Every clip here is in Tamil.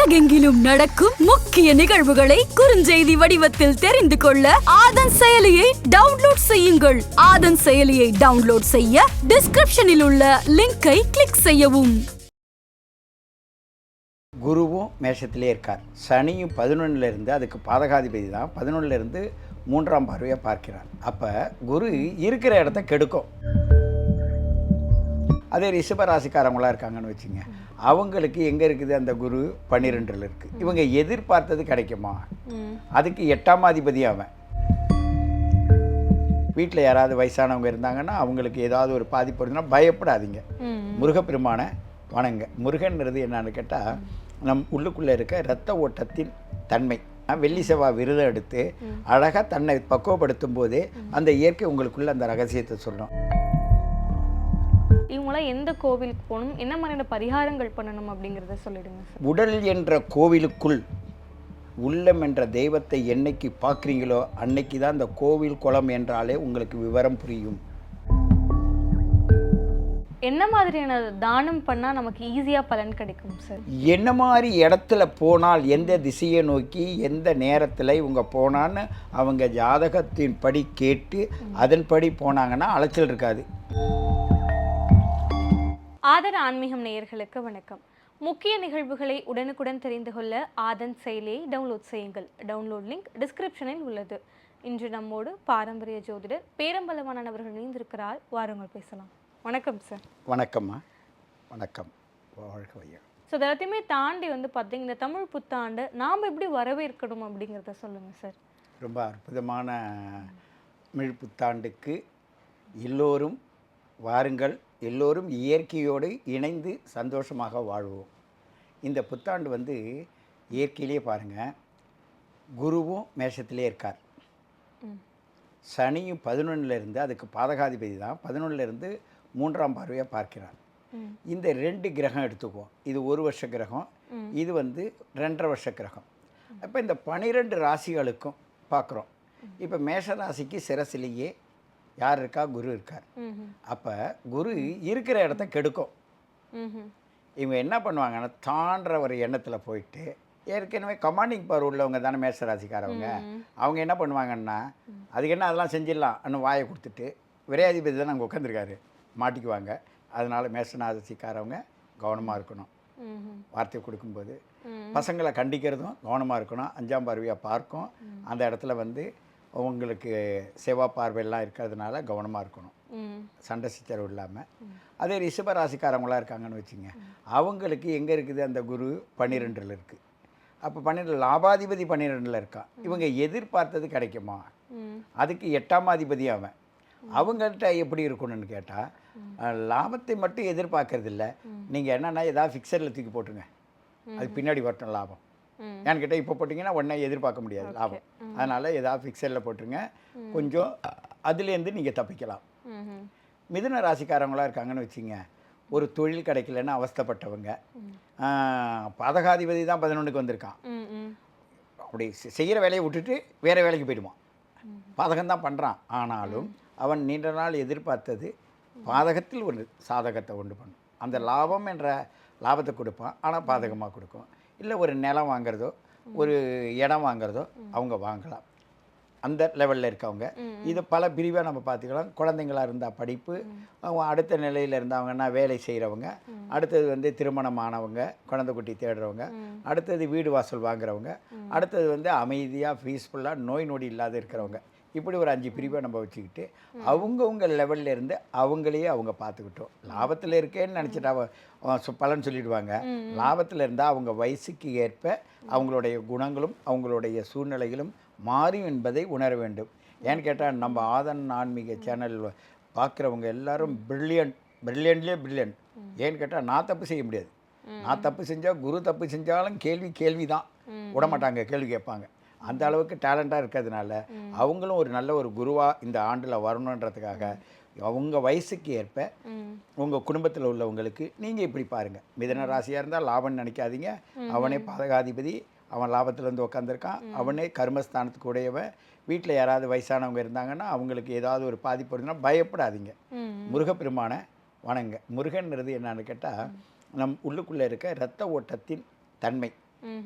உலகெங்கிலும் நடக்கும் முக்கிய நிகழ்வுகளை குறுஞ்செய்தி வடிவத்தில் தெரிந்து கொள்ள ஆதன் செயலியை டவுன்லோட் செய்யுங்கள். ஆதன் செயலியை டவுன்லோட் செய்ய டிஸ்கிரிப்ஷனில் உள்ள லிங்கை கிளிக் செய்யவும். குருவும் மேஷத்திலே இருக்கார். சனியும் பதினொன்னுல இருந்து அதுக்கு பாதகாதிபதி தான். பதினொன்றில் இருந்து மூன்றாம் பார்வையாக பார்க்கிறார். அப்போ குரு இருக்கிற இடத்த கெடுக்கும். அதே ரிஷபராசிக்காரங்களா இருக்காங்கன்னு வச்சுங்க. அவங்களுக்கு எங்கே இருக்குது அந்த குரு பன்னிரெண்டில் இருக்குது இவங்க எதிர்பார்த்தது கிடைக்குமா? அதுக்கு எட்டாம் அதிபதி அவன். வீட்டில் யாராவது வயசானவங்க இருந்தாங்கன்னா அவங்களுக்கு ஏதாவது ஒரு பாதிப்பு வருதுன்னா பயப்படாதீங்க. முருகப்பெருமானை வணங்க. முருகன்றது என்னன்னு கேட்டால் நம் உள்ளுக்குள்ளே இருக்க இரத்த ஓட்டத்தின் தன்மை. வெள்ளி செவ்வாய் விரதம் எடுத்து அழகாக தன்னை பக்குவப்படுத்தும் போதே அந்த இயற்கை உங்களுக்குள்ள அந்த ரகசியத்தை சொல்லும். எந்த கோவிலுக்கு போகணும் என்ன மாதிரியான பரிகாரங்கள் பண்ணணும் அப்படிங்கிறத சொல்லிடுங்க சார். உடல் என்ற கோவிலுக்குள் உள்ளம் என்ற தெய்வத்தை என்னைக்கு பார்க்குறீங்களோ அன்னைக்கு தான் அந்த கோவில் குளம் என்றாலே உங்களுக்கு விவரம் புரியும். என்ன மாதிரியான தானம் பண்ணா நமக்கு ஈஸியா பலன் கிடைக்கும் சார்? என்ன மாதிரி இடத்துல போனால் எந்த திசையை நோக்கி எந்த நேரத்தில் இவங்க போனான்னு அவங்க ஜாதகத்தின் படி கேட்டு அதன்படி போனாங்கன்னா அலைச்சல் இருக்காது. ஆதர ஆன்மீகம் நேயர்களுக்கு வணக்கம். முக்கிய நிகழ்வுகளை உடனுக்குடன் தெரிந்து கொள்ள ஆதன் செயலியை டவுன்லோட் செய்யுங்கள். டவுன்லோட் லிங்க் டிஸ்கிரிப்ஷனில் உள்ளது. இன்று நம்மோடு பாரம்பரிய ஜோதிடர் பேரம்பலவானன் அவர்கள் இணைந்திருக்கிறார். வாருங்கள் பேசலாம். வணக்கம் சார் வணக்கம்மா. வணக்கம். வாழ்க ஸோ எல்லாத்தையுமே தாண்டி வந்து பார்த்தீங்கன்னா தமிழ் புத்தாண்டு நாம் எப்படி வரவேற்கணும் அப்படிங்கிறத சொல்லுங்கள் சார் ரொம்ப அற்புதமான தமிழ் புத்தாண்டுக்கு எல்லோரும் வாருங்கள். எல்லோரும் இயற்கையோடு இணைந்து சந்தோஷமாக வாழ்வோம். இந்த புத்தாண்டு வந்து இயற்கையிலே பாருங்கள் குருவும் மேஷத்திலே இருக்கார். சனியும் பதினொன்றில் இருந்து அதுக்கு பாதகாதிபதி தான் பதினொன்றில் இருந்து மூன்றாம் பார்வையாக பார்க்கிறார். இந்த ரெண்டு கிரகம் எடுத்துக்குவோம். இது ஒரு வருஷ கிரகம் இது வந்து ரெண்டரை வருஷ கிரகம். அப்போ இந்த பனிரெண்டு ராசிகளுக்கும் பார்க்குறோம் இப்போ மேஷ ராசிக்கு சிரசிலேயே யார் இருக்கா? குரு இருக்கார். அப்போ குரு இருக்கிற இடத்த கெடுக்கும். இவங்க என்ன பண்ணுவாங்கன்னா தாண்டுற ஒரு எண்ணத்தில் போயிட்டு ஏற்கனவே கமாண்டிங் பவர் உள்ளவங்க தானே மேஷ ராசிக்காரவங்க அவங்க என்ன பண்ணுவாங்கன்னா அதுக்கு என்ன அதெல்லாம் செஞ்சிடலாம் அன்னு வாயை கொடுத்துட்டு விரையாதிபதி தான் அங்கே உட்காந்துருக்காரு மாட்டிக்குவாங்க. அதனால் மேஷராசிக்காரவங்க கவனமாக இருக்கணும். வார்த்தை கொடுக்கும்போது. பசங்களை கண்டிக்கிறதும் கவனமாக இருக்கணும். அஞ்சாம் பார்வையாக பார்க்கும். அந்த இடத்துல வந்து உங்களுக்கு செவ்வா பார்வையெல்லாம் இருக்கிறதுனால கவனமாக இருக்கணும். சண்டை சிச்சரவு இல்லாமல் அதே ரிஷப ராசிக்காரவங்களா இருக்காங்கன்னு வச்சுங்க. அவங்களுக்கு எங்கே இருக்குது? அந்த குரு பன்னிரெண்டில் இருக்குது அப்போ பன்னிரெண்டு லாபாதிபதி பன்னிரெண்டில் இருக்கான் இவங்க எதிர்பார்த்தது கிடைக்குமா? அதுக்கு எட்டாம் அதிபதி அவன் அவங்கள்ட்ட எப்படி இருக்கணும்னு கேட்டால் லாபத்தை மட்டும் எதிர்பார்க்கறது இல்ல நீங்கள் என்னென்னா ஏதாவது ஃபிக்ஸடில் தூக்கி போட்டுருங்க. அது பின்னாடி வரட்டும் லாபம். கேட்டால் இப்போ போட்டிங்கன்னா உடனே எதிர்பார்க்க முடியாது லாபம். அதனால் ஏதாவது ஃபிக்ஸடில் போட்டுருங்க. கொஞ்சம் அதுலேருந்து நீங்கள் தப்பிக்கலாம். மிதுன ராசிக்காரங்களா இருக்காங்கன்னு வச்சுங்க ஒரு தொழில் கிடைக்கலன்னு அவஸ்தைப்பட்டவங்க பாதகாதிபதி தான் பதினொன்றுக்கு வந்திருக்கான். அப்படி செய்கிற வேலையை விட்டுட்டு வேறு வேலைக்கு போயிடுவான். பாதகம் தான் பண்ணுறான் ஆனாலும் அவன் நீண்ட நாள் எதிர்பார்த்தது பாதகத்தில் ஒரு சாதகத்தை உண்டு பண்ணும். அந்த லாபம் என்ற லாபத்தை கொடுப்பான் ஆனால் பாதகமாக கொடுக்கும். இல்லை ஒரு நிலம் வாங்குறதோ ஒரு இடம் வாங்குறதோ அவங்க வாங்கலாம். அந்த லெவலில் இருக்கவங்க. இது பல பிரிவாக நம்ம பார்த்துக்கலாம். குழந்தைங்களா இருந்தால் படிப்பு அடுத்த நிலையில் இருந்தவங்கன்னா வேலை செய்கிறவங்க அடுத்தது வந்து திருமணமானவங்க குழந்தை குட்டி தேடுறவங்க அடுத்தது வீடு வாசல் வாங்குறவங்க அடுத்தது வந்து அமைதியாக பீஸ்ஃபுல்லாக நோய் நொடி இல்லாத இருக்கிறவங்க. இப்படி ஒரு அஞ்சு பிரிவை நம்ம வச்சுக்கிட்டு அவங்கவுங்க லெவல்ல இருந்து அவங்களையே அவங்க பார்த்துக்கிட்டோம். லாபத்தில் இருக்கேன்னு நினச்சிட்டு அவ அவ சொ- பலன் சொல்லிடுவாங்க. லாபத்தில் இருந்தால் அவங்க வயசுக்கு ஏற்ப அவங்களுடைய குணங்களும் அவங்களுடைய சூழ்நிலைகளும் மாறும் என்பதை உணர வேண்டும். ஏன்னு கேட்டால் நம்ம ஆதன் ஆன்மீக சேனல் பார்க்குறவங்க எல்லாரும் பிரில்லியன்ட் பிரில்லியன்ட்லேயே பிரில்லியன்ட் ஏன்னு கேட்டால் நான் தப்பு செய்ய முடியாது. நான் தப்பு செஞ்சால் குரு தப்பு செஞ்சாலும் கேள்வி கேள்வி தான் விடமாட்டாங்க கேள்வி கேட்பாங்க. அந்த அளவுக்கு டேலண்டாக இருக்கிறதுனால அவங்களும் ஒரு நல்ல ஒரு குருவாக இந்த ஆண்டில் வரணுன்றதுக்காக அவங்க வயசுக்கு ஏற்ப உங்கள் குடும்பத்தில் உள்ளவங்களுக்கு நீங்கள் இப்படி பாருங்கள் மிதன ராசியாக இருந்தால் லாபம்னு நினைக்காதீங்க. அவனே பாதகாதிபதி அவன் லாபத்தில் உட்காந்துருக்கான் அவனே கர்மஸ்தானத்துக்கு உடையவன். வீட்டில் யாராவது வயசானவங்க இருந்தாங்கன்னா அவங்களுக்கு ஏதாவது ஒரு பாதிப்பு வருதுன்னா பயப்படாதீங்க. முருகப்பெருமானை வணங்க. முருகன்றது என்னன்னு கேட்டால் நம் உள்ளுக்குள்ளே இருக்க இரத்த ஓட்டத்தின் தன்மை.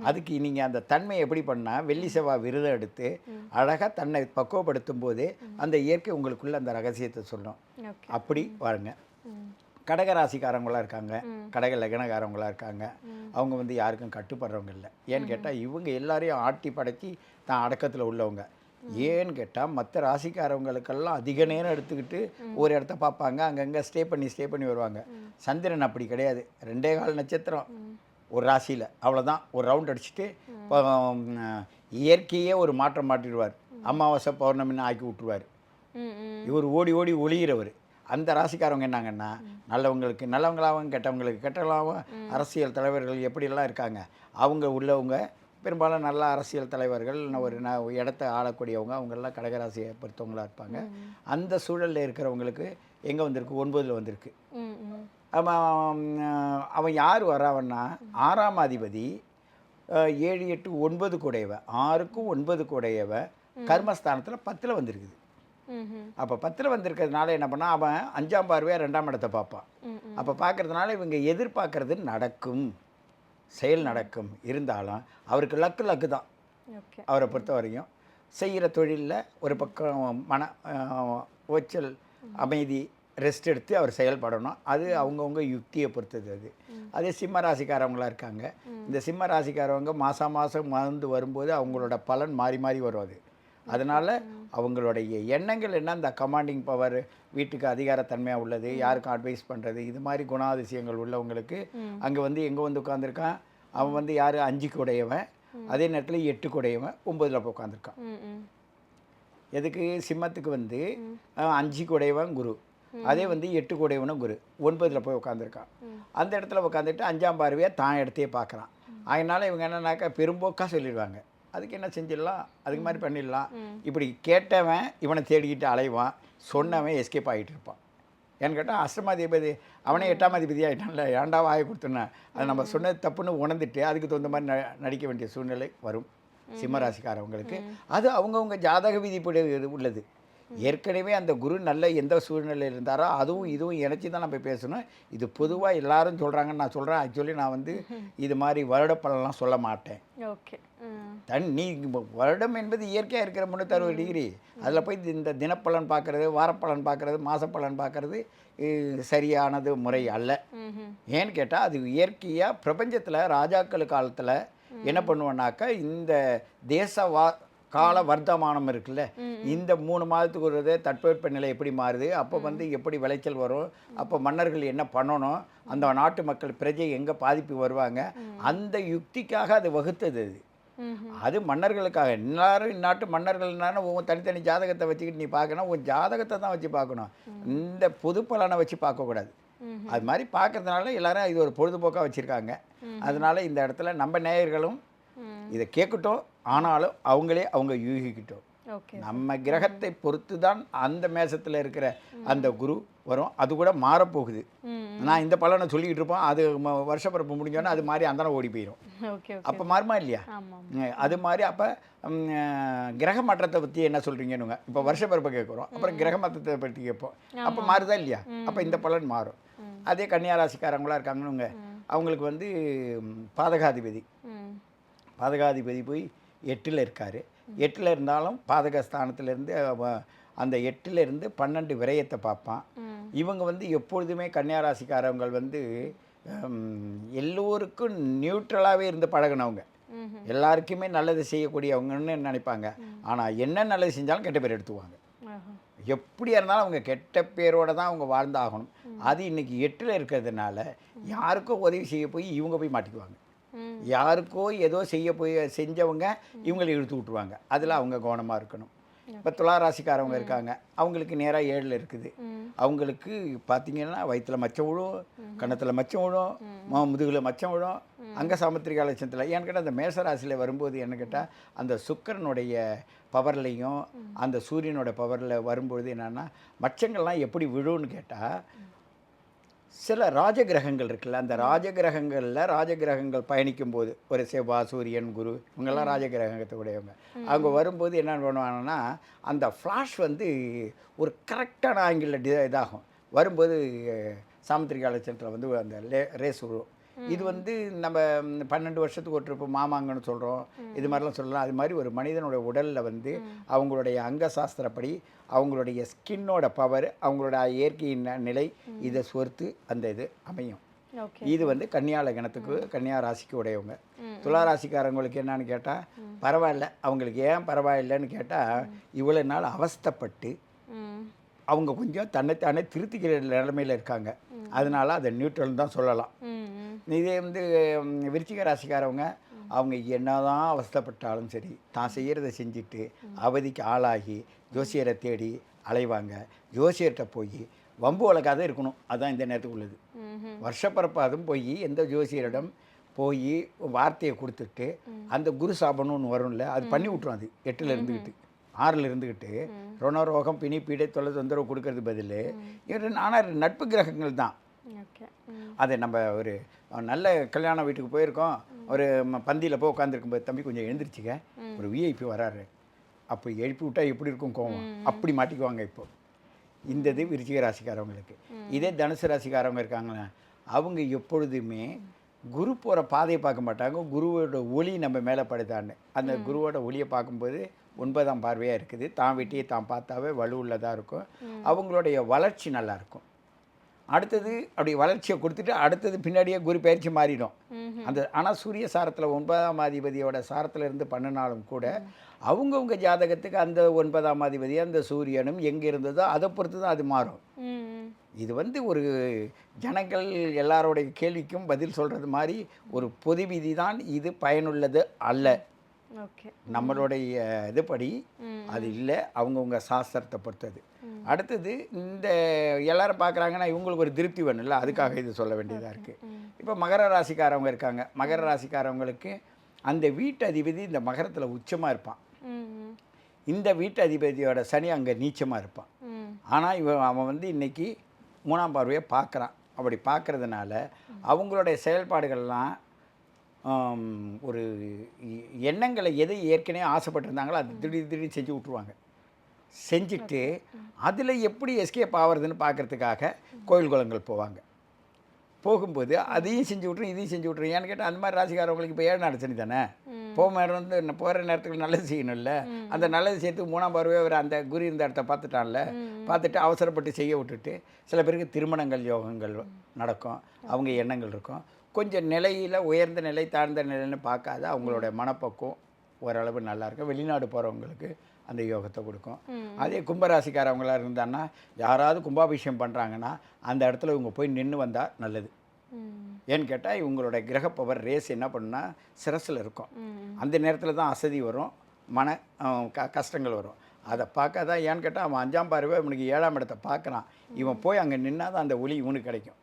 அதுக்கு நீங்கள் அந்த தன்மை எப்படி பண்ணால் வெள்ளி செவ்வாய் விரதம் எடுத்து அழகாக தன்னை பக்குவப்படுத்தும் போது அந்த இயற்கை உங்களுக்குள்ள அந்த ரகசியத்தை சொல்லும். அப்படி வாருங்க. கடக ராசிக்காரங்களாம் இருக்காங்க. கடக லக்னக்காரங்களாம் இருக்காங்க. அவங்க வந்து யாருக்கும் கட்டுப்படுறவங்க இல்லை. ஏன்னு கேட்டால் இவங்க எல்லாரையும் ஆட்டி படைச்சி தான் அடக்கத்தில் உள்ளவங்க. ஏன்னு கேட்டால் மற்ற ராசிக்காரவங்களுக்கெல்லாம் அதிக நேரம் எடுத்துக்கிட்டு ஒரு இடத்த பார்ப்பாங்க. அங்கங்கே ஸ்டே பண்ணி ஸ்டே பண்ணி வருவாங்க. சந்திரன் அப்படி கிடையாது. ரெண்டே கால் நட்சத்திரம். ஒரு ராசியில். அவ்வளோதான் ஒரு ரவுண்ட் அடிச்சுட்டு இப்போ, இயற்கையே ஒரு மாற்றம் மாட்டிடுவார் அமாவாசை பௌர்ணமின்னு ஆக்கி விட்டுருவார். இவர் ஓடி ஓடி ஒளிகிறவர் அந்த ராசிக்காரவங்க என்னங்கன்னா நல்லவங்களுக்கு நல்லவங்களாகவும் கெட்டவங்களுக்கு கெட்டவங்களாகவும் அரசியல் தலைவர்கள் எப்படியெல்லாம் இருக்காங்க? அவங்க உள்ளவங்க பெரும்பாலும் நல்ல அரசியல் தலைவர்கள் ஒரு ந இடத்த ஆளக்கூடியவங்க அவங்கெல்லாம் கடகராசியை பொறுத்தவங்களா இருப்பாங்க. அந்த சூழலில் இருக்கிறவங்களுக்கு எங்கே வந்திருக்கு? ஒன்பதில் வந்திருக்கு. அவன் யார் வராவன்னா ஆறாம் அதிபதி ஏழு எட்டு ஒன்பது கூடையவ. ஆறுக்கும் ஒன்பது கூடையவ கர்மஸ்தானத்தில் பத்தில் வந்திருக்குது. அப்போ பத்தில் வந்திருக்கிறதுனால என்ன பண்ணா அவன் அஞ்சாம் பார்வையாக ரெண்டாம் இடத்தை பார்ப்பான் அப்போ பார்க்கறதுனால இவங்க எதிர்பார்க்கறது நடக்கும். செயல் நடக்கும். இருந்தாலும் அவருக்கு லக்கு லக்கு தான். அவரை பொறுத்த வரையும். செய்கிற தொழிலில் ஒரு பக்கம் மன ஓச்சல் அமைதி ரெஸ்ட் எடுத்து அவர் செயல்படணும். அது அவங்கவுங்க யுக்தியை பொறுத்தது அது. அதே சிம்ம ராசிக்காரவங்களா இருக்காங்க. இந்த சிம்ம ராசிக்காரவங்க மாதம் மாதம் வந்து வரும்போது அவங்களோட பலன் மாறி மாறி வரும் அது. அதனால் அவங்களுடைய எண்ணங்கள் என்ன? இந்த கமாண்டிங் பவர் வீட்டுக்கு அதிகாரத்தன்மையாக உள்ளது யாருக்கும் அட்வைஸ் பண்ணுறது இது மாதிரி குணாதிசயங்கள் உள்ளவங்களுக்கு அங்கே வந்து எங்கே வந்து உட்காந்துருக்கான் அவன் வந்து யார்? அஞ்சுக்கு உடையவன். அதே நேரத்தில் எட்டுக்கு உடையவன் ஒம்பதில் உட்காந்துருக்கான் எதுக்கு? சிம்மத்துக்கு வந்து அஹ், அஞ்சுக்கு உடையவன் குரு. அதே வந்து எட்டுக்கு உடையவனும் குரு. ஒன்பதில் போய் உட்காந்துருக்கான் அந்த இடத்துல உட்காந்துட்டு அஞ்சாம் பார்வையாக தான் இடத்தையே பார்க்குறான் அதனால் இவங்க என்னன்னாக்கா பெரும்போக்காக சொல்லிடுவாங்க. அதுக்கு என்ன செஞ்சிடலாம்? அதுக்கு மாதிரி பண்ணிடலாம். இப்படி கேட்டவன் இவனை தேடிக்கிட்டு அலைவான். சொன்னவன் எஸ்கேப் ஆகிட்டு இருப்பான். ஏன்னு கேட்டால் அஷ்டமாதிபதி அவனே எட்டாம் அதிபதி ஆகிட்டான்ல ஏன்டா வாயை கொடுத்துனேன் அது நம்ம சொன்னது தப்புன்னு உணர்ந்துட்டு அதுக்கு தகுந்த மாதிரி ந நடிக்க வேண்டிய சூழ்நிலை வரும். சிம்மராசிக்காரவங்களுக்கு. அது அவங்கவுங்க ஜாதக விதிப்படி உள்ளது. ஏற்கனவே அந்த குரு நல்ல எந்த சூழ்நிலையில் இருந்தாரோ அதுவும் இதுவும் இணைச்சி தான் நம்ம பேசணும். இது பொதுவாக எல்லாரும் சொல்கிறாங்கன்னு நான் சொல்கிறேன் ஆக்சுவலி நான் வந்து இது மாதிரி வருட பலன்லாம் சொல்ல மாட்டேன். ஓகே. தன் நீ வருடம் என்பது இயற்கையாக இருக்கிற முந்நூற்றறுபது டிகிரி. அதில் போய் இந்த தினப்பலன் பார்க்குறது வாரப்பலன் பார்க்குறது மாசப்பலன் பார்க்குறது சரியானது முறை அல்ல. ஏன்னு கேட்டால் அது இயற்கையாக பிரபஞ்சத்தில் ராஜாக்கள் காலத்தில் என்ன பண்ணுவோன்னாக்கா இந்த தேச வா கால வர்த்தமானம் இருக்குல்ல? இந்த மூணு மாதத்துக்கு ஒரு தடவை தட்பவெப்ப நிலை எப்படி மாறுது? அப்போ வந்து எப்படி விளைச்சல் வரும்? அப்போ மன்னர்கள் என்ன பண்ணணும்? அந்த நாட்டு மக்கள் பிரஜை எங்கே பாதிப்பு வருவாங்க? அந்த யுக்திக்காக அது வகுத்தது அது. அது மன்னர்களுக்காக. எல்லாரும் இந்நாட்டு மன்னர்கள்னால உன் தனித்தனி ஜாதகத்தை வச்சுக்கிட்டு நீ பார்க்கணும். உன் ஜாதகத்தை தான் வச்சு பார்க்கணும். இந்த பொது பலனை வச்சு பார்க்கக்கூடாது. அது மாதிரி பார்க்கறதுனால எல்லாரும் இது ஒரு பொழுதுபோக்காக வச்சுருக்காங்க. அதனால இந்த இடத்துல நம்ம நேயர்களும் இதை கேட்கட்டும். ஆனாலும் அவங்களே அவங்க யூகிக்கட்டும். நம்ம கிரகத்தை பொறுத்து தான் அந்த மேசத்தில் இருக்கிற அந்த குரு வரும். அது கூட மாறப்போகுது. நான் இந்த பலனை சொல்லிக்கிட்டு இருப்போம். அது ம- வருஷப்பிறப்பு முடிஞ்சோன்னே அது மாதிரி அந்த ஓடி போயிடும் அப்போ மாறுமா இல்லையா? அது மாதிரி அப்போ கிரக மாற்றத்தை பற்றி என்ன சொல்கிறீங்கன்னு இப்போ வருஷப்பிறப்பை கேட்குறோம் அப்புறம் கிரக மாற்றத்தை பற்றி கேட்போம். அப்போ மாறுதா இல்லையா? அப்போ இந்த பலன் மாறும். அதே கன்னியா ராசிக்காரங்களா இருக்காங்கன்னு அவங்களுக்கு வந்து பாதகாதிபதி. பாதகாதிபதி போய் எட்டில் இருக்கார். எட்டில் இருந்தாலும் பாதக ஸ்தானத்திலேருந்து அந்த எட்டுல இருந்து பன்னெண்டு விரயத்தை பார்ப்பான். இவங்க வந்து எப்பொழுதுமே கன்னியா ராசிக்காரவங்க வந்து எல்லோருக்கும் நியூட்ரலாகவே இருந்து பழகுனவங்க. எல்லாருக்குமே நல்லது செய்யக்கூடியவங்கன்னு நினைப்பாங்க. ஆனால் என்ன நல்லது செஞ்சாலும் கெட்ட பேர் எடுத்துவாங்க. எப்படியா இருந்தாலும் அவங்க கெட்ட பேரோட தான் அவங்க வாழ்ந்தாகணும். அது இன்னைக்கு எட்டில் இருக்கிறதுனால யாருக்கோ உதவி செய்ய போய் இவங்க போய் மாட்டிக்குவாங்க. யாருக்கோ ஏதோ செய்ய போய் செஞ்சவங்க இவங்களை இழுத்து விட்ருவாங்க அதில் அவங்க கவனமாக இருக்கணும். இப்போ துலா ராசிக்காரவங்க இருக்காங்க. அவங்களுக்கு நேராக ஏழில் இருக்குது. அவங்களுக்கு பார்த்தீங்கன்னா வயிற்றுல மச்சம் விழும் கன்னத்தில் மச்சம் விழும் முதுகுல மச்சம் விழும். அங்கே சாமுத்திரிகா லட்சத்தில் ஏன்னு கேட்டால் அந்த மேசராசியில் வரும்போது என்ன கேட்டால் அந்த சுக்கிரனுடைய பவர்லையும் அந்த சூரியனோட பவரில் வரும்பொழுது என்னென்னா மச்சங்கள்லாம் எப்படி விழும்னு கேட்டால் சில ராஜகிரகங்கள் இருக்குல்ல அந்த ராஜகிரகங்களில் ராஜகிரகங்கள் பயணிக்கும் போது ஒரு செவ்வாய் சூரியன் குரு இவங்கெல்லாம் ராஜகிரகத்தை உடையவங்க. அவங்க வரும்போது என்ன பண்ணுவாங்கன்னா அந்த ஃப்ளாஷ் வந்து ஒரு கரெக்டான ஆங்கிளில் டி இதாகும். வரும்போது சாமுத்திரிகா லட்சணத்தில் வந்து அந்த லே ரேஸ் இது வந்து நம்ம பன்னெண்டு வருஷத்துக்கு ஒரு ட்ரிப்பு மாமாங்கன்னு சொல்கிறோம் இது மாதிரிலாம் சொல்லலாம். அது மாதிரி ஒரு மனிதனுடைய உடலில் வந்து அவங்களுடைய அங்க சாஸ்திரப்படி அவங்களுடைய ஸ்கின்னோட பவர் அவங்களோட இயற்கையின் நிலை இதை பொறுத்து அந்த இது அமையும். இது வந்து கன்னியா லக்னத்துக்கு கன்னியா ராசிக்கு உடையவங்க. துலா ராசிக்காரங்களுக்கு என்னன்னு கேட்டால் பரவாயில்ல. அவங்களுக்கு ஏன் பரவாயில்லைன்னு கேட்டால் இவ்வளோ நாள் அவஸ்தைப்பட்டு அவங்க கொஞ்சம் தன்னைத்தானே திருத்திக்கிற நிலைமையில் இருக்காங்க. அதனால அதை நியூட்ரல் தான் சொல்லலாம். இதே வந்து விருச்சிக ராசிக்காரவங்க அவங்க என்னதான் அவஸ்தைப்பட்டாலும் சரி தான் செய்கிறத செஞ்சுட்டு அவதிக்கு ஆளாகி ஜோசியரை தேடி அலைவாங்க. ஜோசியர்கிட்ட போய் வம்பு வழக்காத இருக்கணும். அதான் இந்த நேரத்துக்கு உள்ளது. ம்ஹும். வருஷப்பிறப்பாதும் போய் எந்த ஜோசியரிடம் போய் வார்த்தையை கொடுத்துட்டு அந்த குரு சாபம்னு ஒன்று வரும்ல அது பண்ணி விட்ரும் அது. எட்டில் இருந்துக்கிட்டு ஆறில் இருந்துக்கிட்டு ருணரோகம் பிணி பீடை தொல்லை தொந்தரவு கொடுக்கறது பதில். ஆனால் நட்பு கிரகங்கள் தான். அதை நம்ம ஒரு நல்ல கல்யாண வீட்டுக்கு போயிருக்கோம். ஒரு பந்தியில் போய் உட்காந்துருக்கும்போது தம்பி கொஞ்சம் எழுந்திரிச்சிக்க. ஒரு விஐபி வராரு. அப்போ எழுப்பி விட்டா எப்படி இருக்கும் கோவம்? அப்படி மாட்டிக்குவாங்க இப்போ. இந்த இது விருச்சிக ராசிக்காரவங்களுக்கு. இதே தனுசு ராசிக்காரவங்க இருக்காங்களே அவங்க எப்பொழுதுமே குரு போகிற பாதையை பார்க்க மாட்டாங்க. குருவோட ஒளி நம்ம மேலே படுதான்னு. அந்த குருவோட ஒளியை பார்க்கும்போது ஒன்பதாம் பார்வையாக இருக்குது. தான் வெட்டியை தான் பார்த்தாவே வலுவுள்ளதாக இருக்கும். அவங்களுடைய வளர்ச்சி நல்லா இருக்கும். அடுத்தது அப்படி வளர்ச்சியை கொடுத்துட்டு அடுத்தது பின்னாடியே குரு பயிற்சி மாறிடும். அந்த ஆனால் சூரிய சாரத்தில் ஒன்பதாம் அதிபதியோட சாரத்தில் இருந்து பண்ணினாலும் கூட அவங்கவுங்க ஜாதகத்துக்கு அந்த ஒன்பதாம் அதிபதி அந்த சூரியனும் எங்கே இருந்ததோ அதை பொறுத்து தான் அது மாறும். இது வந்து ஒரு ஜனங்கள் எல்லாரோடைய கேள்விக்கும் பதில் சொல்கிறது மாதிரி ஒரு பொது விதி தான் இது பயனுள்ளது அல்ல. ஓகே. நம்மளுடைய இதுபடி. அது இல்லை அவங்கவுங்க சாஸ்திரத்தை பொறுத்தது. அடுத்தது இந்த எல்லாரும் பார்க்குறாங்கன்னா இவங்களுக்கு ஒரு திருப்தி வேணும்ல அதுக்காக இது சொல்ல வேண்டியதாக இருக்குது இப்போ மகர ராசிக்காரவங்க இருக்காங்க. மகர ராசிக்காரவங்களுக்கு அந்த வீட்டு அதிபதி இந்த மகரத்தில் உச்சமாக இருப்பான். இந்த வீட்டு அதிபதியோட சனி அங்கே நீச்சமாக இருப்பான். ஆனால் இவன் அவன் வந்து இன்னைக்கு மூணாம் பார்வையை பார்க்குறான். அப்படி பார்க்கறதுனால அவங்களுடைய செயல்பாடுகள்லாம் ஒரு எண்ணங்களை எதை ஏற்கனவே ஆசைப்பட்டிருந்தாங்களோ அது திடீர் திடீர்னு செஞ்சு விட்ருவாங்க செஞ்சுட்டு அதில் எப்படி எஸ்கேப் ஆகிறதுன்னு பார்க்கறதுக்காக கோயில் குளங்கள் போவாங்க. போகும்போது அதையும் செஞ்சு விட்ரும் இதையும் செஞ்சு விட்ரும் ஏன்னு கேட்டால் அந்த மாதிரி ராசிக்காரவங்களுக்கு இப்போ ஏழு நாடு சனி தானே? போக நேரம் வந்து போகிற நேரத்துக்கு நல்லது செய்யணும்ல. அந்த நல்லது சேர்த்து மூணாம் பருவே அவர் அந்த குரு இந்த இடத்த பார்த்துட்டான்ல. பார்த்துட்டு அவசரப்பட்டு செய்ய விட்டுட்டு சில பேருக்கு திருமணங்கள் யோகங்கள் நடக்கும். அவங்க எண்ணங்கள் இருக்கும். கொஞ்சம் நிலையில் உயர்ந்த நிலை தாழ்ந்த நிலைன்னு பார்க்காத அவங்களோட மனப்பக்குவம் ஓரளவு நல்லா இருக்கும். வெளிநாடு போகிறவங்களுக்கு அந்த யோகத்தை கொடுக்கும். அதே கும்பராசிக்காரவங்களா இருந்தான்னா யாராவது கும்பாபிஷேகம் பண்ணுறாங்கன்னா அந்த இடத்துல இவங்க போய் நின்று வந்தால் நல்லது. ஏன்னு கேட்டால் இவங்களோட கிரக பவர் ரேஸ் என்ன பண்ணுன்னா சிரசில் இருக்கும். அந்த நேரத்தில் தான் அசதி வரும் மன க கஷ்டங்கள் வரும். அதை பார்க்க தான் ஏன்னு கேட்டால் அவன் அஞ்சாம் பார்வை இவனுக்கு ஏழாம் இடத்தை பார்க்குறான். இவன் போய் அங்கே நின்னா தான் அந்த ஒளி இவனுக்கு கிடைக்கும்.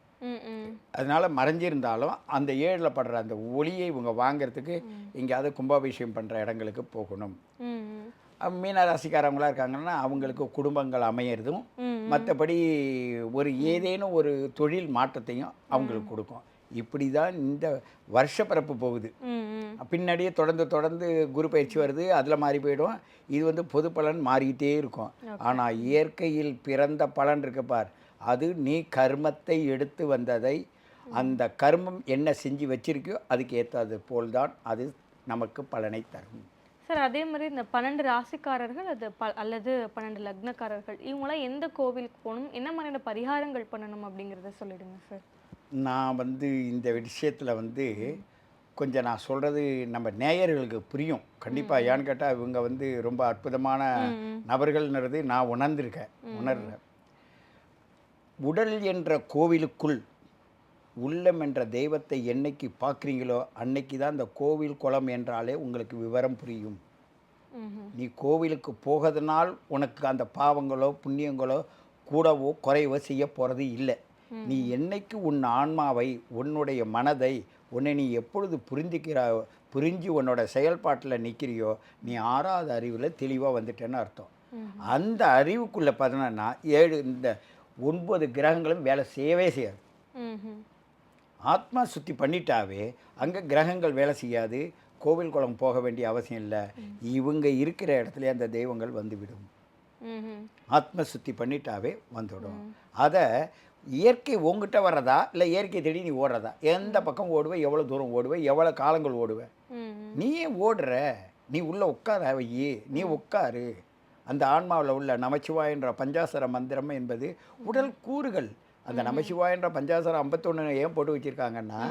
அதனால மறைஞ்சிருந்தாலும் அந்த ஏழில் படுற அந்த ஒளியை இவங்க வாங்குறதுக்கு எங்கேயாவது கும்பாபிஷேகம் பண்ணுற இடங்களுக்கு போகணும். ம் ம் அஹ் மீன ராசிக்காரவங்களா இருக்காங்கன்னா அவங்களுக்கு குடும்பங்கள் அமையிறதும். மற்றபடி ஒரு ஏதேனும் ஒரு தொழில் மாற்றத்தையும் அவங்களுக்கு கொடுக்கும். இப்படி தான் இந்த வருஷப்பிறப்பு போகுது. பின்னாடியே தொடர்ந்து தொடர்ந்து குரு பயிற்சி வருது அதில் மாறி போயிடும். இது வந்து பொது பலன் மாறிக்கிட்டே இருக்கும். ஆனால் இயற்கையில் பிறந்த பலன் இருக்கு பார். அது நீ கர்மத்தை எடுத்து வந்ததை அந்த கர்மம் என்ன செஞ்சு வச்சிருக்கியோ அதுக்கு ஏற்றது போல்தான் அது நமக்கு பலனை தரும். சார் அதே மாதிரி இந்த பன்னெண்டு ராசிக்காரர்கள் அது ப அல்லது பன்னெண்டு லக்னக்காரர்கள் இவங்களாம் எந்த கோவிலுக்கு போகணும் என்ன மாதிரியான பரிகாரங்கள் பண்ணணும் அப்படிங்கிறத சொல்லிடுங்க சார். நான் வந்து இந்த விஷயத்தில் வந்து கொஞ்சம் நான் சொல்கிறது நம்ம நேயர்களுக்கு புரியும். கண்டிப்பாக ஏன்னு கேட்டால் இவங்க வந்து ரொம்ப அற்புதமான நபர்கள்ன்றது நான் உணர்ந்திருக்கேன் உணர்றேன். உடல் என்ற கோவிலுக்குள் உள்ளம் என்ற தெய்வத்தை என்னைக்கு பார்க்குறீங்களோ அன்னைக்கு தான் இந்த கோவில் குளம் என்றாலே உங்களுக்கு விவரம் புரியும். நீ கோவிலுக்கு போகிறதுனால் உனக்கு அந்த பாவங்களோ புண்ணியங்களோ கூடவோ குறைவோ செய்ய போகிறது இல்லை. நீ என்னைக்கு உன் ஆன்மாவை உன்னுடைய மனதை உன்னை நீ எப்பொழுது புரிஞ்சுக்கிறா புரிஞ்சு உன்னோட செயல்பாட்டில் நிற்கிறியோ நீ ஆறாவது அறிவில் தெளிவாக வந்துட்டேன்னு அர்த்தம். அந்த அறிவுக்குள்ளே பார்த்தோன்னா ஏழு இந்த ஒன்பது கிரகங்களும் வேலை செய்யவே செய்யாது. ஆத்மா சுத்தி பண்ணிட்டாவே அங்கே கிரகங்கள் வேலை செய்யாது. கோவில் குளம் போக வேண்டிய அவசியம் இல்லை. இவங்க இருக்கிற இடத்துல அந்த தெய்வங்கள் வந்துவிடும். ஆத்ம சுத்தி பண்ணிட்டாவே வந்துடும். அதை இயற்கை உங்ககிட்ட வர்றதா? இல்லை இயற்கை தேடி நீ ஓடுறதா? எந்த பக்கம் ஓடுவ? எவ்வளோ தூரம் ஓடுவ? எவ்வளோ காலங்கள் ஓடுவ? ம் நீ ஏன் ஓடுற? நீ உள்ள உட்கார வையி. நீ உட்காரு. அந்த ஆன்மாவில் உள்ள நமச்சிவாயன்ற பஞ்சாசர மந்திரம் என்பது உடல் கூறுகள். அந்த நமசிவாயன்ற பஞ்சாசர ஐம்பத்தொன்று ஏன் போட்டு வச்சிருக்காங்கன்னா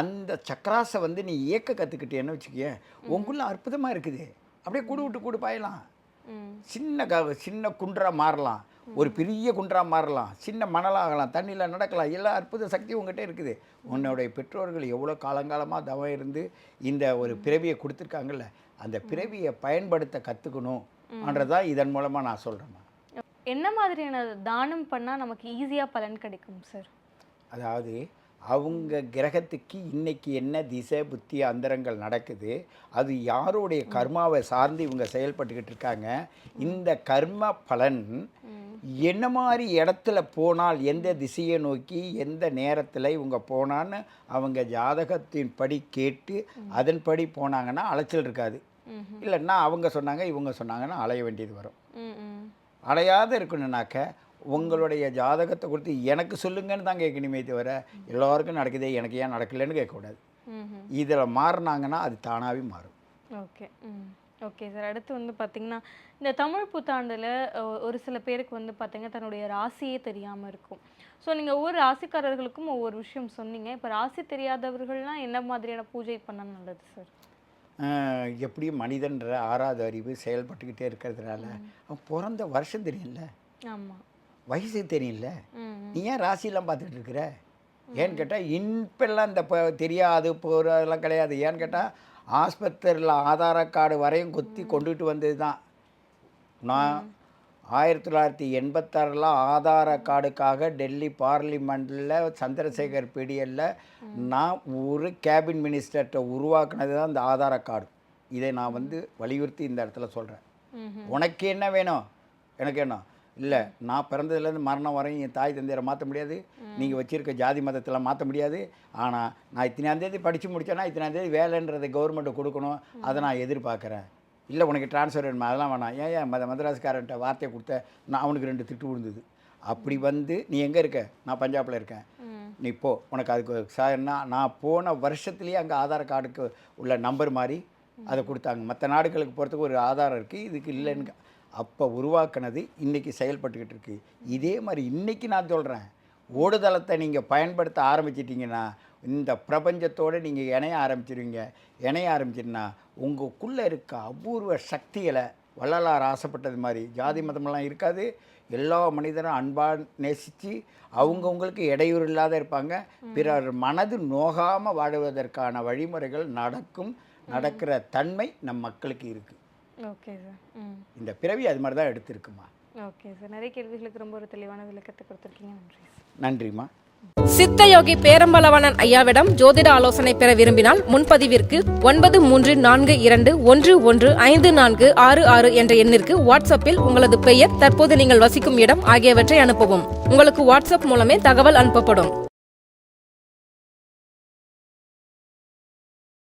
அந்த சக்கராசை வந்து நீ இயக்க கற்றுக்கிட்டேன்னு வச்சுக்கேன் உங்களுக்குள்ள அற்புதமாக இருக்குது. அப்படியே கூடு விட்டு கூடு பாயலாம். சின்ன க சின்ன குன்றா மாறலாம். ஒரு பெரிய குன்றா மாறலாம். சின்ன மணலாகலாம். தண்ணியில் நடக்கலாம். எல்லா அற்புத சக்தி உங்ககிட்ட இருக்குது. உன்னுடைய பெற்றோர்கள் எவ்வளோ காலங்காலமாக தவம் இருந்து இந்த ஒரு பிறவியை கொடுத்துருக்காங்கல்ல அந்த பிறவியை பயன்படுத்த கற்றுக்கணும்ன்றதான் இதன் மூலமாக நான் சொல்கிறேம்மா என்ன மாதிரியான தானம் பண்ணா நமக்கு ஈஸியா பலன் கிடைக்கும் சார் அதாவது அவங்க கிரகத்துக்கு இன்னைக்கு என்ன திசை புத்தி அந்தரங்கள் நடக்குது அது யாருடைய கர்மாவை சார்ந்து இவங்க செயல்பட்டுக்கிட்டு இருக்காங்க இந்த கர்ம பலன் என்ன மாதிரி இடத்துல போனால் எந்த திசையை நோக்கி எந்த நேரத்தில் இவங்க போனான்னு அவங்க ஜாதகத்தின் படி கேட்டு அதன்படி போனாங்கன்னா அலைச்சல் இருக்காது. இல்லைன்னா அவங்க சொன்னாங்க இவங்க சொன்னாங்கன்னா அலைய வேண்டியது வரும். அடையாத இருக்கணும்னாக்க உங்களுடைய ஜாதகத்தை கொடுத்து எனக்கு சொல்லுங்கன்னு தான் கேட்கணுமே தவிர எல்லாருக்கும் நடக்குதே எனக்கு ஏன் நடக்கலைன்னு கேட்கக்கூடாது. இதில் மாறினாங்கன்னா அது தானாகவே மாறும். ஓகே. Okay sir. அடுத்து வந்து பார்த்தீங்கன்னா இந்த தமிழ் புத்தாண்டில் ஒரு சில பேருக்கு வந்து பார்த்தீங்கன்னா தன்னுடைய ராசியே தெரியாமல் இருக்கும். ஸோ நீங்கள் ஒவ்வொரு ராசிக்காரர்களுக்கும் ஒவ்வொரு விஷயம் சொன்னீங்க. இப்போ ராசி தெரியாதவர்கள்லாம் என்ன மாதிரியான பூஜை பண்ணால் நல்லது சார்? ஆஹ் எப்படி மனிதன்ற ஆறாவது அறிவு செயல்பட்டுக்கிட்டே இருக்கிறதுனால அவன் பிறந்த வருஷம் தெரியல ஆமாம் வயசு தெரியல நீ ஏன் ராசியெல்லாம் பார்த்துட்டு இருக்கிற ஏன்னு கேட்டால் இப்பெல்லாம் இந்த இப்போ தெரியாது போகிற அதெல்லாம் கிடையாது. ஏன்னு கேட்டால் ஆஸ்பத்திரியில் ஆதார கார்டு வரையும் குத்தி கொண்டுட்டு வந்தது தான் நான் ஆயிரத்தி தொள்ளாயிரத்தி எண்பத்தாறில் ஆதார கார்டுக்காக டெல்லி பார்லிமெண்ட்டில் சந்திரசேகர் பீடியலில் நான் ஒரு கேபின் மினிஸ்டர்கிட்ட உருவாக்குனது தான் இந்த ஆதார கார்டு. இதை நான் வந்து வலியுறுத்தி இந்த இடத்துல சொல்கிறேன் உனக்கு என்ன வேணும்? எனக்கு என்ன? இல்லை நான் பிறந்ததுலேருந்து மரணம் வரையும் என் தாய் தந்தையரை மாற்ற முடியாது. நீங்கள் வச்சிருக்க ஜாதி மதத்தில் மாற்ற முடியாது. ஆனால் நான் இத்தனாந்தேதி படித்து முடித்தேன்னா இத்தனாந்தேதி வேலைன்றதை கவர்மெண்ட்டு கொடுக்கணும். அதை நான் எதிர்பார்க்குறேன். இல்லை உனக்கு ட்ரான்ஸ்ஃபர் வேணுமா? அதெல்லாம் வேணாம். ஏன் ஏன் மத மதராஸ்காரன்ட்ட வார்த்தையை கொடுத்த? நான் அவனுக்கு ரெண்டு திட்டு விழுந்தது. அப்படி வந்து நீ எங்கே இருக்க? நான் பஞ்சாபில் இருக்கேன். நீ போ. உனக்கு அதுக்கு சார்னா நான் போன வருஷத்துலேயே அங்கே ஆதார் கார்டுக்கு உள்ள நம்பர் மாதிரி அதை கொடுத்தாங்க. மற்ற நாடுகளுக்கு போகிறதுக்கு ஒரு ஆதாரம் இருக்குது இதுக்கு இல்லைன்னு அப்போ உருவாக்குனது இன்றைக்கி செயல்பட்டுக்கிட்டு இருக்கு. இதே மாதிரி இன்றைக்கி நான் சொல்கிறேன் ஓடுதளத்தை நீங்கள் பயன்படுத்த ஆரம்பிச்சிட்டிங்கன்னா இந்த பிரபஞ்சத்தோடு நீங்கள் இணைய ஆரம்பிச்சிருவீங்க. இணைய ஆரம்பிச்சிருந்தா உங்களுக்குள்ளே இருக்க அபூர்வ சக்திகளை வள்ளலார் ஆசைப்பட்டது மாதிரி. ஜாதி மதமெல்லாம் இருக்காது. எல்லா மனிதரும் அன்பாக நேசித்து அவங்கவுங்களுக்கு இடையூறு இல்லாத இருப்பாங்க. பிறர் மனது நோகாமல் வாழுவதற்கான வழிமுறைகள் நடக்கும் நடக்கிற தன்மை நம் மக்களுக்கு இருக்குது ஓகே சார். இந்த பிறவி அது மாதிரி தான் எடுத்திருக்குமா? Okay sir. நிறைய கேள்விகளுக்கு ரொம்ப ஒரு தெளிவான விளக்கத்தை கொடுத்துருக்கீங்க. நன்றி நன்றிம்மா. சித்தயோகி பேரம்பலவனன் ஐயாவிடம் ஜோதிட ஆலோசனை பெற விரும்பினால் முன்பதிவிற்கு ஒன்பது மூன்று நான்கு இரண்டு ஒன்று ஒன்று ஐந்து நான்கு ஆறு ஆறு என்ற எண்ணிற்கு வாட்ஸ்அப்பில் உங்களது பெயர் தற்போது நீங்கள் வசிக்கும் இடம் ஆகியவற்றை அனுப்பவும். உங்களுக்கு வாட்ஸ்அப் மூலமே தகவல் அனுப்பப்படும்.